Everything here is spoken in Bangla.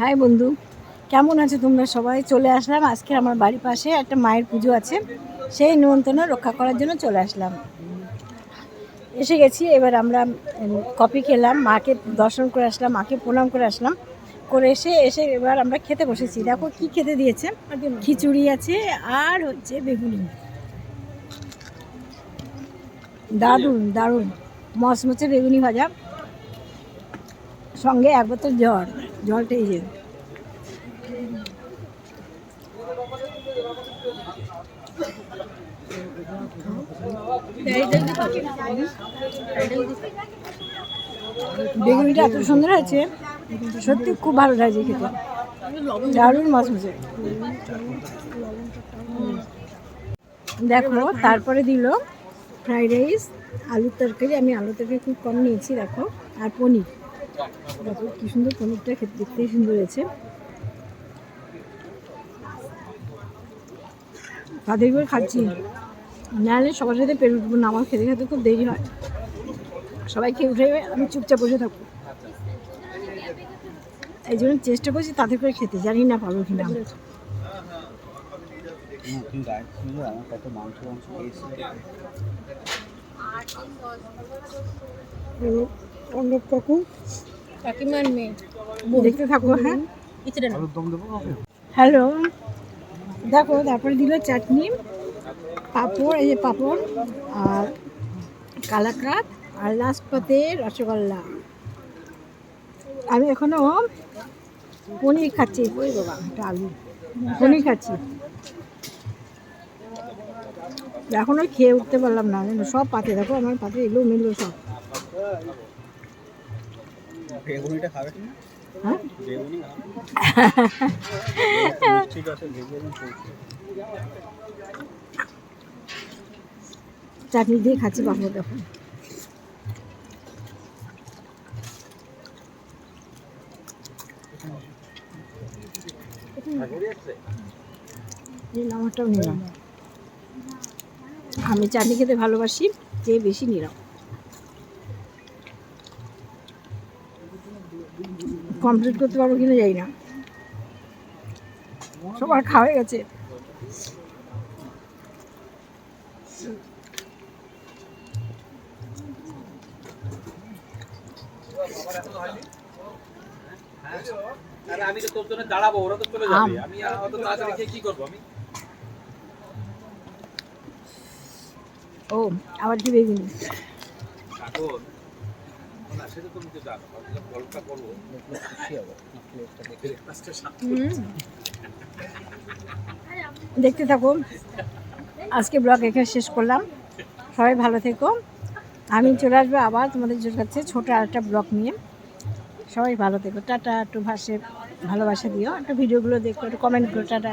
হাই বন্ধু। কেমন আছো তোমরা সবাই? চলে আসলাম আজকে আমার বাড়ির পাশে একটা মায়ের পুজো আছে। সেই নিমন্ত্রণ রক্ষা করার জন্য চলে আসলাম। এসে গেছি, এবার আমরা কফি খেলাম, মাকে দর্শন করে আসলাম, মাকে প্রণাম করে আসলাম। করে এসে এসে এবার আমরা খেতে বসেছি। দেখো কি খেতে দিয়েছে। খিচুড়ি আছে আর হচ্ছে বেগুনি। দারুণ দারুণ। মচমচে বেগুনি ভাজা। সঙ্গে এক বোতল জল জলটাই যে। বেগুনিটা এত সুন্দর আছে সত্যি খুব ভালো লাগছে খেতে। দারুণ মচমচে দেখো, তারপরে দিল ফ্রাইড রাইস, আলুর তরকারি। আমি আলুর তরকারি খুব কম নিয়েছি, দেখো। আর পনির। দেখো কি সুন্দর পনিরটা খেতে, দেখতেই সুন্দর হয়েছে। তাদের করে খাচ্ছি। নাহলে সবার সাথে পেরে উঠবো না, আমার খেতে খেতে খুব দেরি হয়। সবাই খেয়ে উঠে আমি চুপচাপ বসে থাকব। এই জন্য চেষ্টা করছি তাদের করে খেতে, জানি না পাবো কিনা। আমার খেয়েছি কাকু। কাকিমার মেয়ে। দেখতে থাকো হ্যাঁ। হ্যালো। দেখো তারপরে দিল চাটনি পাঁপড় এই যে পাঁপড় আর কালাকাত আর লাস্ট পাতে রসগোল্লা। আমি এখনও পনির খাচ্ছি। ওই বাবা একটা আলু পনির খাচ্ছি। এখনও খেয়ে উঠতে পারলাম না জানো সব পাতে দেখো আমার পাতে এলো মিললো সব। বেগুনিটা খাবে? হ্যাঁ? বেগুনি ঠিক আছে চাটনি দিয়ে খাচ্ছি পাঁপড় দেখো। এই নামারটাও নিলাম। আমি চাটনি খেতে ভালোবাসি যে বেশি নিলাম। কমপ্লিট করতে পারব কিনা যাই না। সবার খাওয়া হয়ে গেছে। আমি তো তোর জন্য দাঁড়াবো ওরা তো চলে যাবে। আমি। অত তাড়াতাড়ি কি করব আমি? ও আবার কি বেগুনি এখন দেখতে থাকো আজকে ব্লগ এখানে শেষ করলাম। সবাই ভালো থেকো। আমি চলে আসব আবার তোমাদের কাছে ছোটো আরেকটা ব্লগ নিয়ে। সবাই ভালো থেকো। টাটা একটু ভাষে ভালোবাসা দিও। একটু ভিডিওগুলো দেখো একটু কমেন্ট করো টাটা।